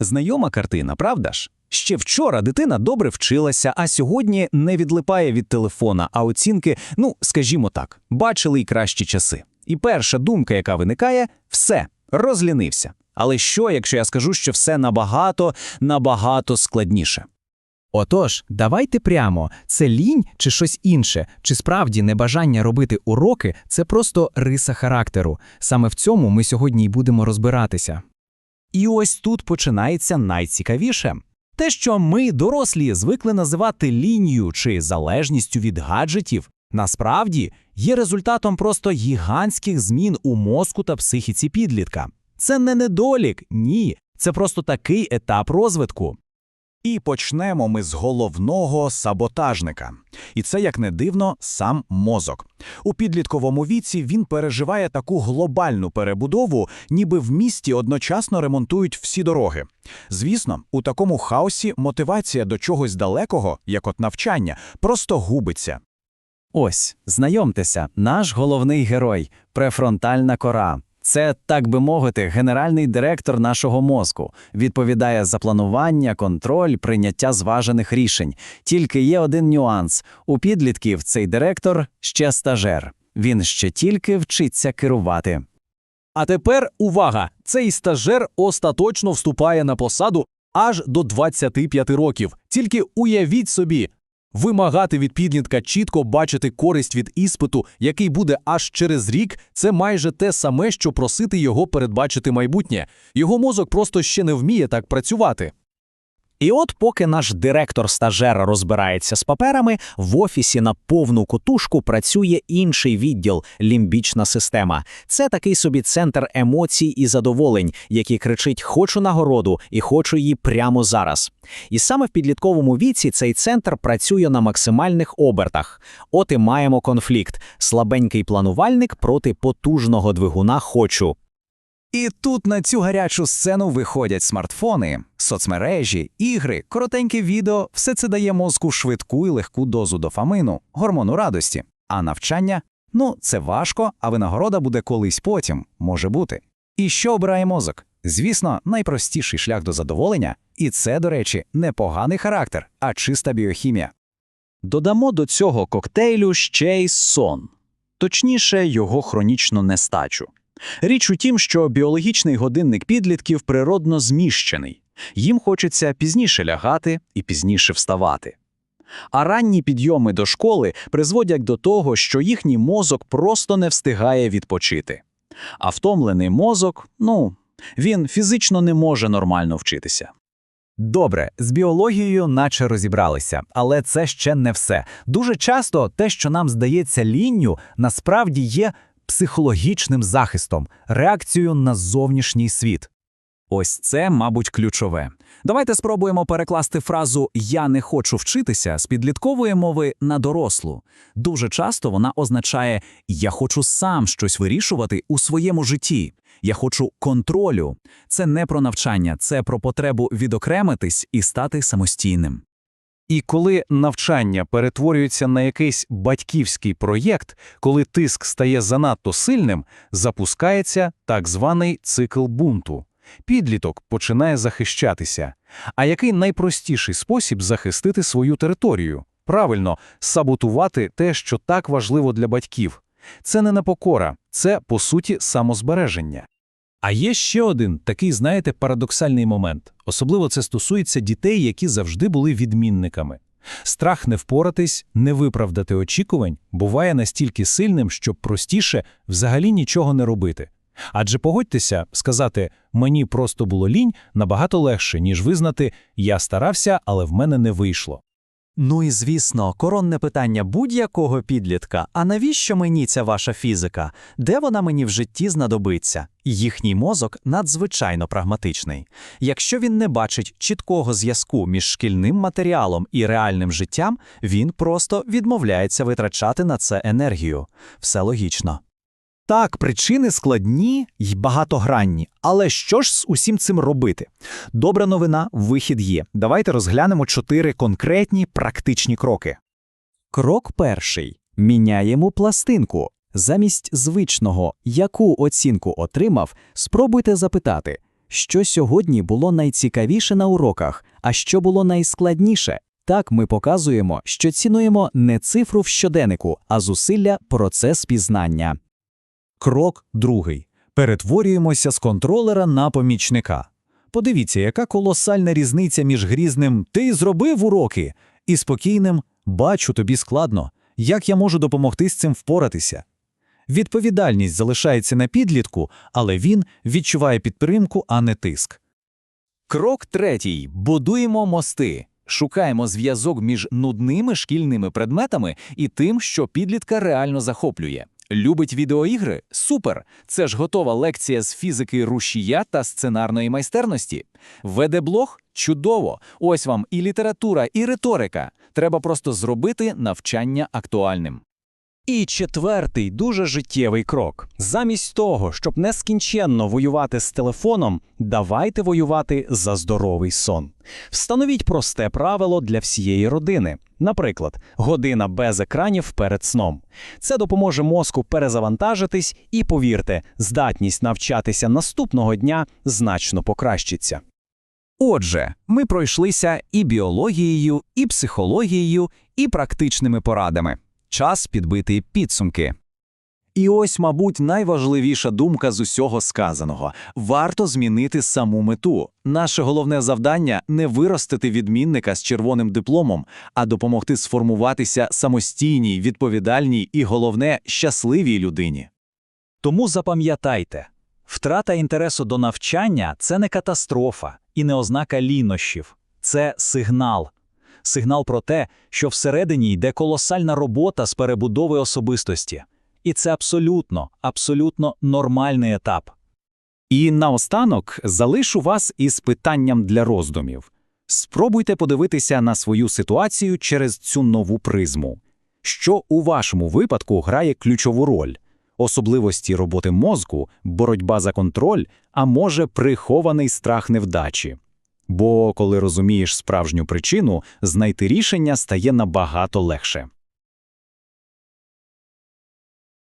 Знайома картина, правда ж? Ще вчора дитина добре вчилася, а сьогодні не відлипає від телефона, а оцінки, ну, скажімо так, бачили й кращі часи. І перша думка, яка виникає, все, розлінився. Але що, якщо я скажу, що все набагато, набагато складніше? Отож, давайте прямо, це лінь чи щось інше, чи справді небажання робити уроки це просто риса характеру. Саме в цьому ми сьогодні й будемо розбиратися. І ось тут починається найцікавіше. Те, що ми, дорослі, звикли називати лінією чи залежністю від гаджетів, насправді є результатом просто гігантських змін у мозку та психіці підлітка. Це не недолік, ні, це просто такий етап розвитку. І почнемо ми з головного саботажника. І це, як не дивно, сам мозок. У підлітковому віці він переживає таку глобальну перебудову, ніби в місті одночасно ремонтують всі дороги. Звісно, у такому хаосі мотивація до чогось далекого, як от навчання, просто губиться. Ось, знайомтеся, наш головний герой префронтальна кора. Це, так би мовити, генеральний директор нашого мозку, відповідає за планування, контроль, прийняття зважених рішень. Тільки є один нюанс: у підлітків цей директор ще стажер. Він ще тільки вчиться керувати. А тепер увага! Цей стажер остаточно вступає на посаду аж до 25 років. Тільки уявіть собі, вимагати від підлітка чітко бачити користь від іспиту, який буде аж через рік, це майже те саме, що просити його передбачити майбутнє. Його мозок просто ще не вміє так працювати. І от поки наш директор-стажер розбирається з паперами, в офісі на повну котушку працює інший відділ лімбічна система. Це такий собі центр емоцій і задоволень, який кричить Хочу нагороду і хочу її прямо зараз. І саме в підлітковому віці цей центр працює на максимальних обертах. От і маємо конфлікт: слабенький планувальник проти потужного двигуна хочу. І тут на цю гарячу сцену виходять смартфони, соцмережі, ігри, коротеньке відео. Все це дає мозку швидку і легку дозу дофамину, гормону радості. А навчання ну, це важко, а винагорода буде колись потім, може бути. І що обирає мозок? Звісно, найпростіший шлях до задоволення, і це, до речі, не поганий характер, а чиста біохімія. Додамо до цього коктейлю ще й сон, точніше, його хронічну нестачу. Річ у тім, що біологічний годинник підлітків природно зміщений. Їм хочеться пізніше лягати і пізніше вставати. А ранні підйоми до школи призводять до того, що їхній мозок просто не встигає відпочити. А втомлений мозок, ну, він фізично не може нормально вчитися. Добре, з біологією наче розібралися, але це ще не все. Дуже часто те, що нам здається лінню, насправді є психологічним захистом, реакцією на зовнішній світ. Ось це, мабуть, ключове. Давайте спробуємо перекласти фразу Я не хочу вчитися з підліткової мови на дорослу. Дуже часто вона означає Я хочу сам щось вирішувати у своєму житті. Я хочу контролю. Це не про навчання, це про потребу відокремитись і стати самостійним. І коли навчання перетворюється на якийсь батьківський проєкт, коли тиск стає занадто сильним, запускається так званий цикл бунту. Підліток починає захищатися. А який найпростіший спосіб захистити свою територію? Правильно, саботувати те, що так важливо для батьків. Це не непокора, це, по суті, самозбереження. А є ще один такий, знаєте, парадоксальний момент. Особливо це стосується дітей, які завжди були відмінниками. Страх не впоратись, не виправдати очікувань буває настільки сильним, що простіше взагалі нічого не робити. Адже погодьтеся, сказати мені просто було лінь набагато легше, ніж визнати я старався, але в мене не вийшло. Ну і звісно, коронне питання будь-якого підлітка: а навіщо мені ця ваша фізика? Де вона мені в житті знадобиться? Їхній мозок надзвичайно прагматичний. Якщо він не бачить чіткого зв'язку між шкільним матеріалом і реальним життям, він просто відмовляється витрачати на це енергію. Все логічно. Так, причини складні й багатогранні. Але що ж з усім цим робити? Добра новина, вихід є. Давайте розглянемо чотири конкретні практичні кроки. Крок перший: міняємо пластинку. Замість звичного, яку оцінку отримав, спробуйте запитати, Що сьогодні було найцікавіше на уроках, а що було найскладніше? Так ми показуємо, що цінуємо не цифру в щоденнику, а зусилля процес пізнання. Крок другий. Перетворюємося з контролера на помічника. Подивіться, яка колосальна різниця між грізним «ти зробив уроки» і спокійним «бачу, тобі складно, як я можу допомогти з цим впоратися». Відповідальність залишається на підлітку, але він відчуває підтримку, а не тиск. Крок третій. Будуємо мости. Шукаємо зв'язок між нудними шкільними предметами і тим, що підлітка реально захоплює. Любить відеоігри? Супер! Це ж готова лекція з фізики рушія та сценарної майстерності. Веде блог? Чудово! Ось вам і література, і риторика. Треба просто зробити навчання актуальним. І четвертий дуже життєвий крок. Замість того, щоб нескінченно воювати з телефоном, давайте воювати за здоровий сон. Встановіть просте правило для всієї родини. Наприклад, година без екранів перед сном. Це допоможе мозку перезавантажитись і, повірте, здатність навчатися наступного дня значно покращиться. Отже, ми пройшлися і біологією, і психологією, і практичними порадами. Час підбити підсумки. І ось, мабуть, найважливіша думка з усього сказаного – варто змінити саму мету. Наше головне завдання – не виростити відмінника з червоним дипломом, а допомогти сформуватися самостійній, відповідальній і, головне, щасливій людині. Тому запам'ятайте, втрата інтересу до навчання – це не катастрофа і не ознака лінощів. Це сигнал. Сигнал про те, що всередині йде колосальна робота з перебудови особистості. І це абсолютно, абсолютно нормальний етап. І наостанок залишу вас із питанням для роздумів. Спробуйте подивитися на свою ситуацію через цю нову призму. Що у вашому випадку грає ключову роль? Особливості роботи мозку, боротьба за контроль, а може прихований страх невдачі. Бо коли розумієш справжню причину, знайти рішення стає набагато легше.